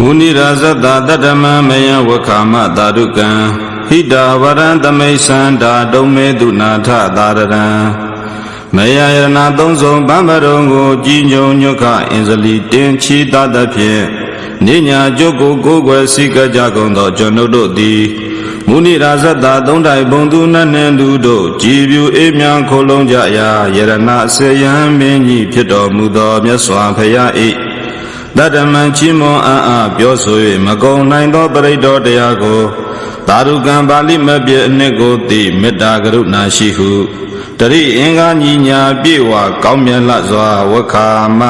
မုနိရာဇတတတ္တမမယဝခာမသာဓုကံဟိတာဝရံသမိတ်သန္တာတုံမေတုနာထသာရရံမယယရဏသုံးဆုံးဗမ္ဗရုံကိုကြည်ညုံညွတ်ခအင်္ဇလီတင်ချီတတ်သဖြင့်နိညာကျုပ်ကိုကိုယ်ွယ်စိကကြကုန်သောကျွန်ုပ်တို့သည်မုနိရာဇတသုံးတိုင်ဘုံသူနတ်နှင့်လူတို့ကြည်ပြူအေးမြန်းခိုလုံးကြရာယရဏဆေယံမင်းကြီးဖြစ်တော်မူသောမြတ်စွာဘုရား၏ တတ္တမံချီးမွန်အံ့အားပြောဆို၍မကုံနိုင်သောပရိတ္တောတရားကိုသာဓုကံပါဠိမပြည့်အနှစ်ကိုသိမေတ္တာကရုဏာရှိဟုတရိအင်္ဂါညီညာပြေဝကောင်းမြတ်လစွာဝခာမ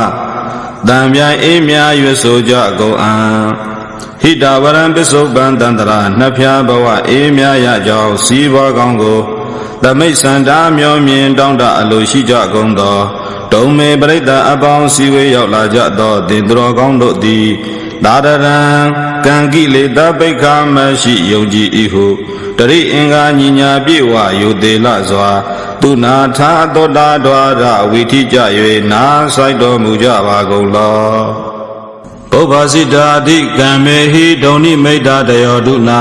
တံပြိုင်အေးမြာရွဆိုကြကုန်အံဟိတဝရံပစ္စုပန်တန္တရာနှစ်ဖြာဘဝအေးမြာရကြောင်းစီးပွားကောင်းကို သမိတ်စန္ဒာမျောမြင်တောင်းတအလိုရှိကြကုန်သောတုံမေပရိသတ်အပေါင်းစီဝေးရောက်လာကြသောတင်တော်ကောင်းတို့သည်သာရရံကံကိလေသာပိခာမရှိယုံကြည်၏ဟုတရိအင်္ဂါညီညာပြေဝယုသေးလစွာသူနာထာသောတာဒွါရဝိထိကြ၍နာဆိုင်တော်မူကြပါကုန်လောပုဗ္ဗစိတာတိကံမေဟိဒုံနိမိတ်တာတယောဒုနာ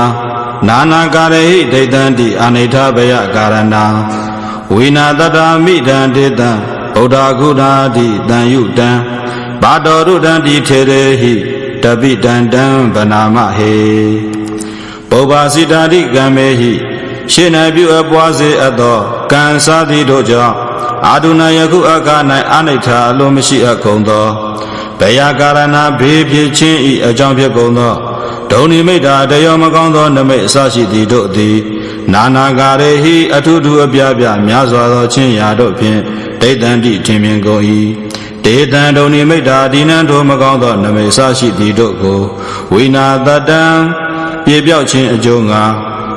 နာနာကာရဟိဒိဋ္ဌံတိအာနိဋ္ဌဘယကာရဏံဝိနာတတာမိတံတေတံဗုဒ္ဓဂုဏာတိတံယုတံဘာတော်ရုတံတိထေရေဟိတပိတံတံဗနာမဟေပုဗ္ဗစိတာတိကံမေဟိရှင်း၌ပြုအပ်ပွားစေအပ်သောကံစားသည်တို့ကြောင့်အာဒုဏယခုအခါ၌အနိဋ္ဌအလိုမရှိအပ်ကုန်သောဘယကာရဏဘေးဖြစ်ခြင်းဤအကြောင်းဖြစ်ကုန်သော ဒုံနိမိတ်တာတယောမကောင်းသောနမိတ်အစရှိသည်တို့သည်နာနာကာရေဟိအထုထုအပြပြများစွာသောချင်းရာတို့ဖြင့်ဒိဋ္ဌံတိထင်မြင်ကုန်၏ဒေတံဒုံနိမိတ်တာဒီနံထိုမကောင်းသောနမိတ်အစရှိသည်တို့ကိုဝိနာတတံပြေပြောက်ခြင်းအကျိုးငါ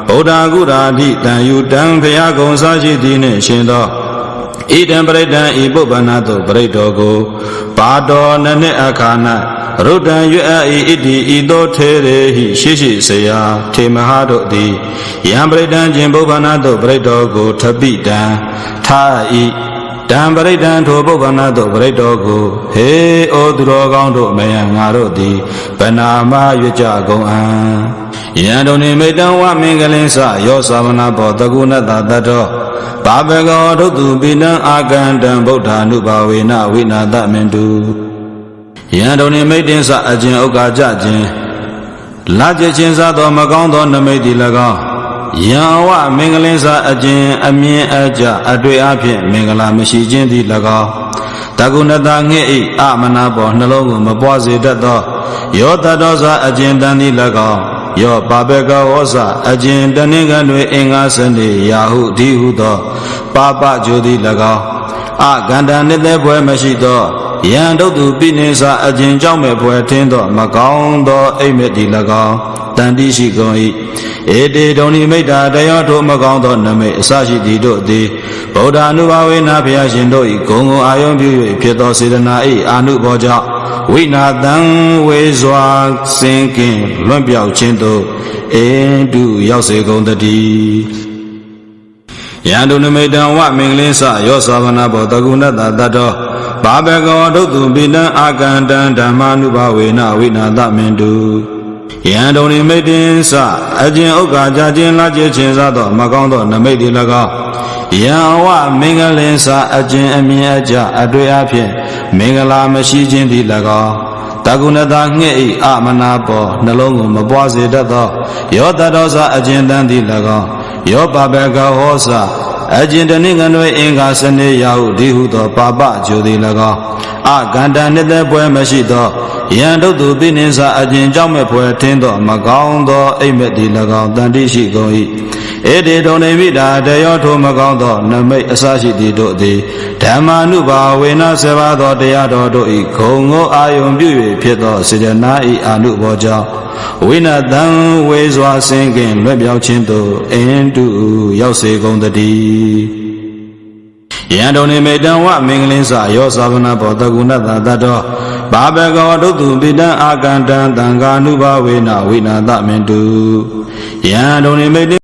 ဗုဒ္ဓဂုရာတိတံယူတံဖျားကုံစားရှိသည်နှင့်ရှင်သောဣဒံပရိဒံဤပုပ္ပနာတုပရိတောကိုပါတော်နနှစ်အခါ၌ ရုဒ္ဒံရွတ်အဤဣတိဤသောထေရေဟိရှိရှိစရာထေမဟာတို့သည်ယံပရိဒံကျင်ပုပ္ပနာတုပရိတောကိုထပိတံထာဤတံပရိဒံထိုပုပ္ပနာတုပရိတောကိုဟေဩသူတော်ကောင်းတို့မယံငါတို့သည်ဗနာမရွတ်ကြကုန်အံယံတုန်နိမိတံဝမင်္ဂလင်းစယောသာမနာဘောတကုဏတတတောဘာဘဂောထုတုပိနံအာကန္တံဗုဒ္ဓ ानु ဘာဝေနဝိနာသမင်တု ယံတုန်နိမိတ်တင်စအကျင်ဥက္ကာကြခြင်းလာကြခြင်းစားသောမကောင်းသောနမိတ်ဒီ၎င်းယံဝမင်္ဂလင်းစာအကျင်အမြင်အကြအတွေ့အဖြင့်မင်္ဂလာမရှိခြင်းသည်၎င်းတကုဏတငှဲ့ဤအမနာပေါ်နှလုံးကိုမပွားစေတတ်သောယောတတော်စာအကျင်တန်သည်၎င်းယောပါပေကဝောဇအကျင်တနင်္ဂနွေအင်္ဂါစနေယာဟုဒီဟုသော ပါပကြိုသည်၎င်းအကန္တနှစ်သက်ပွဲမရှိသော ယံတို့သူပိနေစာအကျင်ကြောင့်မဲ့ပွဲထင်းသောမကောင်းသောအိမ်မက်ဒီ၎င်းတန်တိရှိကုန်၏ဧတေဒုံနိမိတ်တာတယောထိုမကောင်းသောနမိတ်အစရှိသည်တို့သည်ဗုဒ္ဓ ानु ဘာဝေနာဘုရားရှင်တို့၏ဂုံကိုအာယုံပြု၍ဖြစ်သောစေတနာ၏အာနုဘောကြောင့်ဝိနာတံဝေစွာစင်ကင်လွန့်ပြောက်ခြင်းသို့အင်းတုရောက်စေကုန်တည်းယန္တုနမိတံဝမင်္ဂလင်းစယောသဝနာဘောတကုဏတတတော ဘာဘကောဒုတုပိတံအာကန္တံဓမ္မာနုဘဝေနဝိနာသမင်တုယံတုန်နိမိတ်တင်စအကျင်ဥက္ကာကြခြင်းလာခြင်းခြင်းစားသောမကောင်းသောနမိတ်ဒီ၎င်းယံဝမင်္ဂလင်းစအကျင်အမြင်အကြအတွေ့အဖြင့်မင်္ဂလာမရှိခြင်းဒီ၎င်းတကုဏတာငှဲ့ဤအမနာပေါ်နှလုံးကိုမပွားစေတတ်သောယောတတော်စာအကျင်တန်သည်၎င်းယောပပကဟောစာ အကျင်တနည်းငနွေအင်္ဂါစနေယဟုဒီဟုသောပါပဂျိုသည်၎င်းအကန္တနှစ်သက်ပွဲမရှိသောယံတို့သူပိနိစာအကျင်ကြောင့်မဲ့ပွဲထင်းသောမကောင်းသောအိမ်မက်သည်၎င်းတန်တိရှိကုန်၏ ဧတေတုံနေမိတာတယောထိုမကောင်းသောနမိတ်အစရှိသည်တို့သည်ဓမ္မာနုဘာဝေနဆေဘာသောတရားတော်တို့၏ဂုံကိုအာယုံပြု၍ဖြစ်သောစေတနာ၏အာနုဘောကြောင့်ဝိနတံဝေစွာစင်ကင်လွတ်ပြောက်ခြင်းသို့အင်းတုရောက်စေကုန်တည်းယံတုန်နေမေတံဝမင်္ဂလင်းစယောသာဝနာဘောတကုဏတတတောဘာဘဂဝဒုတုပိတံအာကန္တံတံဃာနုဘဝေနဝိနာသမင်တုယံတုန်နေမေ